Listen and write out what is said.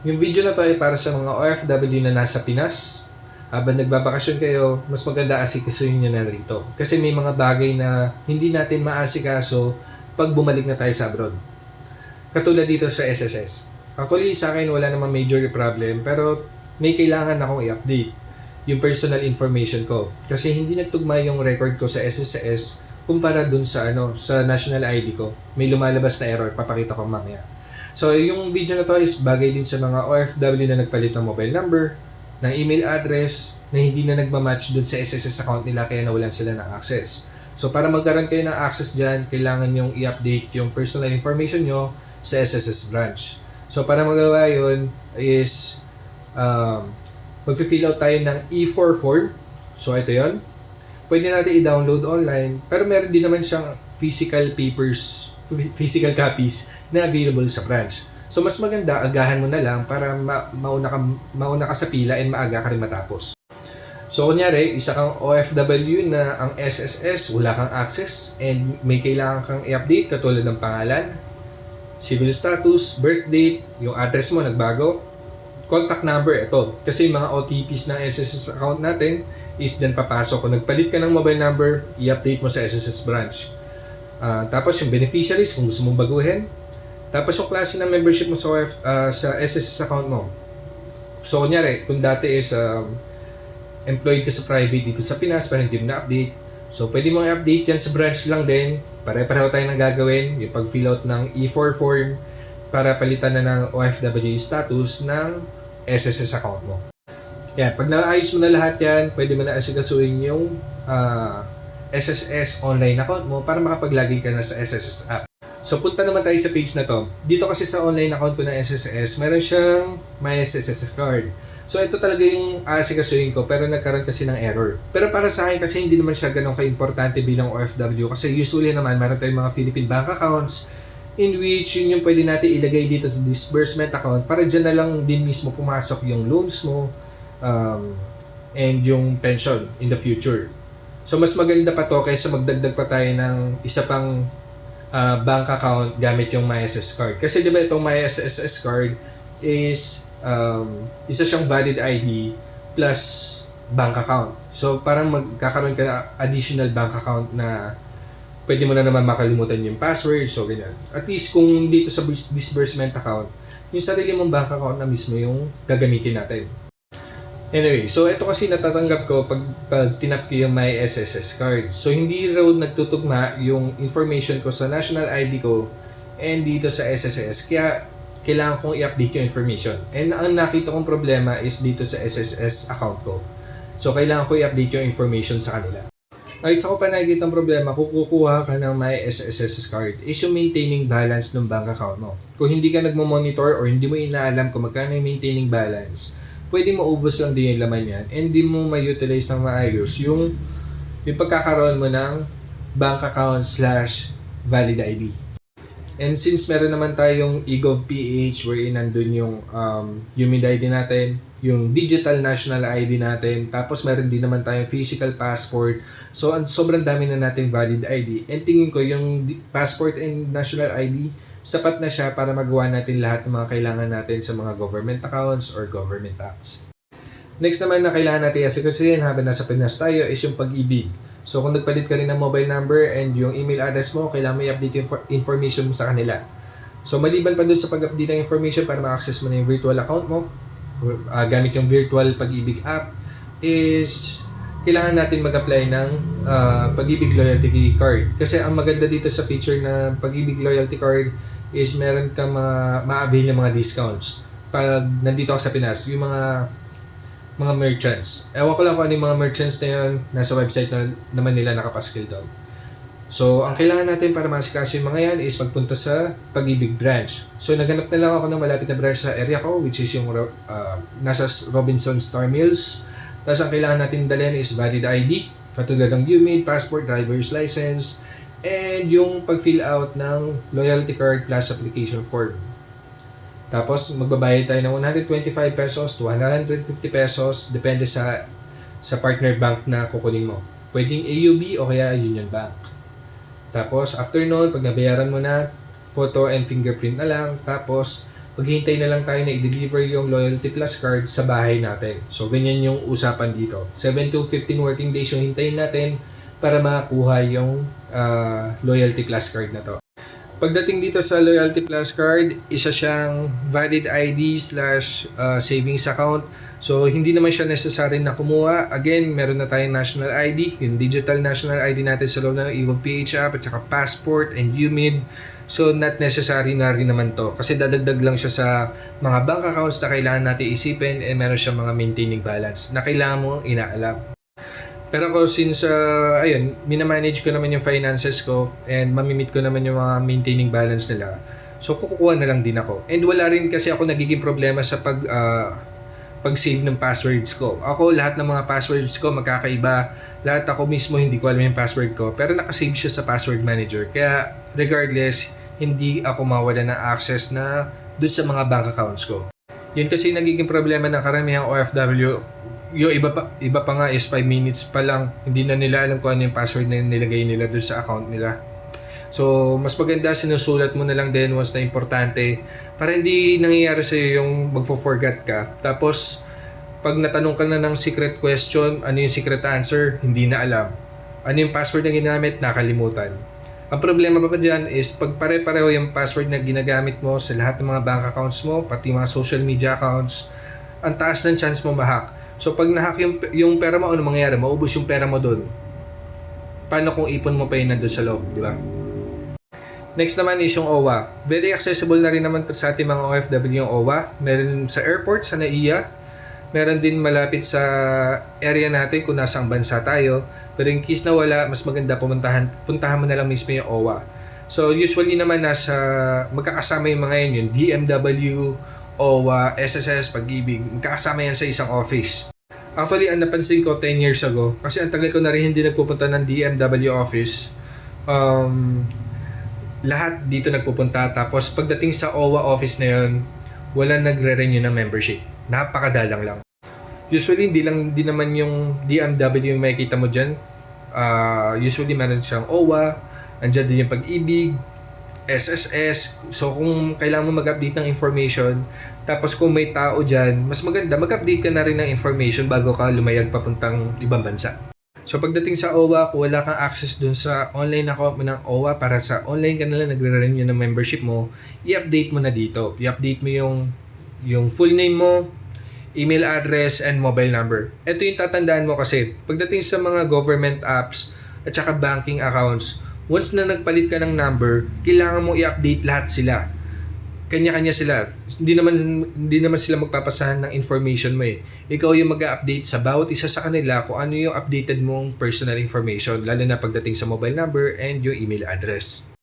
Yung video na to ay para sa mga OFW na nasa Pinas. Habang nagbabakasyon kayo, mas maganda asikasuhin nyo na rito. Kasi may mga bagay na hindi natin maasikaso pag bumalik na tayo sa abroad. Katulad dito sa SSS. Actually, sa akin wala namang major problem, pero may kailangan akong i-update yung personal information ko. Kasi hindi nagtugma yung record ko sa SSS kumpara dun sa ano sa national ID ko. May lumalabas na error, papakita ko mamaya. So, yung video na to is bagay din sa mga OFW na nagpalit ng mobile number, ng email address, na hindi na nagmamatch dun sa SSS account nila kaya nawalan sila ng access. So, para magkaroon kayo ng access dyan, kailangan yung i-update yung personal information nyo sa SSS branch. So, para magawa yun is um, mag-fill out tayo ng E4 form. So, ito yon Pwede natin i-download online, pero meron din naman siyang physical papers, physical copies na available sa branch. So, mas maganda, agahan mo na lang para ma- mauna, ka, mauna ka sa pila and maaga ka rin matapos. So, kunyari, isa kang OFW na ang SSS, wala kang access, and may kailangan kang i-update katulad ng pangalan, civil status, birth date, yung address mo nagbago, contact number, ito. Kasi yung mga OTPs ng SSS account natin is dyan papasok. Kung nagpalit ka ng mobile number, i-update mo sa SSS branch. Ah, tapos yung beneficiaries, kung gusto mong baguhin. Tapos yung klase ng membership mo sa, OF, ah, sa SSS account mo. So, kunyari, kung dati is um, employed ka sa private dito sa Pinas, pero hindi mo na-update. So, pwede mong i-update yan sa branch lang din. Pare-pareho tayo nang gagawin. Yung pag-fill out ng E4 form para palitan na ng OFW status ng SSS account mo. Yan, pag naayos mo na lahat yan, pwede mo na asigasuin yung ah, SSS online account mo para makapag-login ka na sa SSS app. So punta naman tayo sa page na to. Dito kasi sa online account ko ng SSS, meron siyang my SSS card. So ito talaga yung asikasuhin ko pero nagkaroon kasi ng error. Pero para sa akin kasi hindi naman siya ganun ka-importante bilang OFW kasi usually naman meron tayong mga Philippine bank accounts in which yun yung pwede natin ilagay dito sa disbursement account para dyan na lang din mismo pumasok yung loans mo um, and yung pension in the future. So mas maganda pa to kaysa magdagdag pa tayo ng isa pang uh, bank account gamit yung MySS card. Kasi di ba itong MySS card is um, isa siyang valid ID plus bank account. So parang magkakaroon ka na additional bank account na pwede mo na naman makalimutan yung password, so ganyan. At least kung dito sa dis- disbursement account, yung sarili mong bank account na mismo yung gagamitin natin. Anyway, so ito kasi natatanggap ko pag, pag tinap ko yung my SSS card. So hindi raw nagtutugma yung information ko sa national ID ko and dito sa SSS. Kaya kailangan kong i-update yung information. And ang nakita kong problema is dito sa SSS account ko. So kailangan ko i-update yung information sa kanila. Ay, isa ko pa nakikita ang problema, kung kukuha ka ng my SSS card, is yung maintaining balance ng bank account mo. Kung hindi ka nagmo-monitor or hindi mo inaalam kung magkano yung maintaining balance, pwede maubos lang din yung laman yan and di mo ma-utilize ng maayos yung, yung pagkakaroon mo ng bank account slash valid ID. And since meron naman tayong eGovPH wherein nandun yung um, UMID ID natin, yung digital national ID natin, tapos meron din naman tayong physical passport. So, ang sobrang dami na nating valid ID. And tingin ko yung passport and national ID, sapat na siya para magawa natin lahat ng mga kailangan natin sa mga government accounts or government apps. Next naman na kailangan natin asikasuhin habang nasa Pinas tayo is yung pag-ibig. So kung nagpalit ka rin ng mobile number and yung email address mo, kailangan mo i-update yung for- information mo sa kanila. So maliban pa dun sa pag-update ng information para ma-access mo na yung virtual account mo, uh, gamit yung virtual pag-ibig app, is kailangan natin mag-apply ng uh, pag-ibig loyalty card. Kasi ang maganda dito sa feature na pag-ibig loyalty card is meron ka ma- ma-avail ng mga discounts pag nandito ka sa Pinas. Yung mga mga merchants. Ewan ko lang kung ano yung mga merchants na yun. Nasa website na naman nila nakapaskil doon. So, ang kailangan natin para masikaso yung mga yan is magpunta sa Pag-ibig branch. So, naghanap na lang ako ng malapit na branch sa area ko, which is yung uh, nasa Robinson Star Mills. Tapos, ang kailangan natin dalhin is valid ID, katulad ng UMID, passport, driver's license, and yung pag-fill out ng loyalty card plus application form. Tapos, magbabayad tayo ng 125 pesos to 150 pesos, depende sa sa partner bank na kukunin mo. Pwedeng AUB o kaya Union Bank. Tapos, after nun, pag nabayaran mo na, photo and fingerprint na lang. Tapos, maghihintay na lang tayo na i-deliver yung Loyalty Plus card sa bahay natin. So, ganyan yung usapan dito. 7 to 15 working days yung hintayin natin para makakuha yung ah, Loyalty Plus card na to. Pagdating dito sa Loyalty Plus card, isa siyang valid ID slash uh, savings account. So, hindi naman siya necessary na kumuha. Again, meron na tayong national ID, yung digital national ID natin sa loob ng EVOP PH app, at saka passport and UMID. So, not necessary na rin naman to. Kasi dadagdag lang siya sa mga bank accounts na kailangan natin isipin and meron siya mga maintaining balance na kailangan mo inaalam. Pero ako since, uh, ayun, minamanage ko naman yung finances ko and mamimit ko naman yung mga maintaining balance nila. So, kukuha na lang din ako. And wala rin kasi ako nagiging problema sa pag, uh, pag-save ng passwords ko. Ako, lahat ng mga passwords ko magkakaiba. Lahat ako mismo hindi ko alam yung password ko. Pero nakasave siya sa password manager. Kaya, regardless, hindi ako mawala ng access na dun sa mga bank accounts ko. Yun kasi nagiging problema ng karamihang OFW yung iba pa, iba pa nga is 5 minutes pa lang, hindi na nila alam kung ano yung password na nilagay nila doon sa account nila. So, mas maganda sinusulat mo na lang din once na importante para hindi nangyayari sa'yo yung magfo-forget ka. Tapos, pag natanong ka na ng secret question, ano yung secret answer, hindi na alam. Ano yung password na ginamit, nakalimutan. Ang problema pa pa dyan is pag pare-pareho yung password na ginagamit mo sa lahat ng mga bank accounts mo, pati mga social media accounts, ang taas ng chance mo ma-hack. So pag nahack yung, yung pera mo, ano mangyayari? Maubos yung pera mo doon. Paano kung ipon mo pa yun nandun sa loob, di ba? Next naman is yung OWA. Very accessible na rin naman sa ating mga OFW yung OWA. Meron sa airport, sa NAIA. Meron din malapit sa area natin kung nasang bansa tayo. Pero in case na wala, mas maganda pumuntahan, puntahan mo na lang mismo yung OWA. So usually naman nasa magkakasama yung mga yun, yung DMW, OWA, SSS, Pag-ibig, magkakasama yan sa isang office. Actually, ang napansin ko 10 years ago, kasi ang tagal ko na rin hindi nagpupunta ng DMW office, um, lahat dito nagpupunta. Tapos pagdating sa OWA office na yun, wala nagre-renew ng membership. Napakadalang lang. Usually, hindi lang din naman yung DMW yung makikita mo dyan. Uh, usually, meron siyang OWA, andyan din yung pag-ibig, SSS. So, kung kailangan mo mag-update ng information, tapos kung may tao dyan, mas maganda, mag-update ka na rin ng information bago ka lumayag papuntang ibang bansa. So, pagdating sa OWA, kung wala kang access dun sa online account mo ng OWA para sa online ka na lang nagre-renew ng membership mo, i-update mo na dito. I-update mo yung, yung full name mo, email address, and mobile number. Ito yung tatandaan mo kasi pagdating sa mga government apps at saka banking accounts, once na nagpalit ka ng number, kailangan mo i-update lahat sila. Kanya-kanya sila. Hindi naman hindi naman sila magpapasahan ng information mo eh. Ikaw yung mag-update sa bawat isa sa kanila kung ano yung updated mong personal information, lalo na pagdating sa mobile number and yung email address.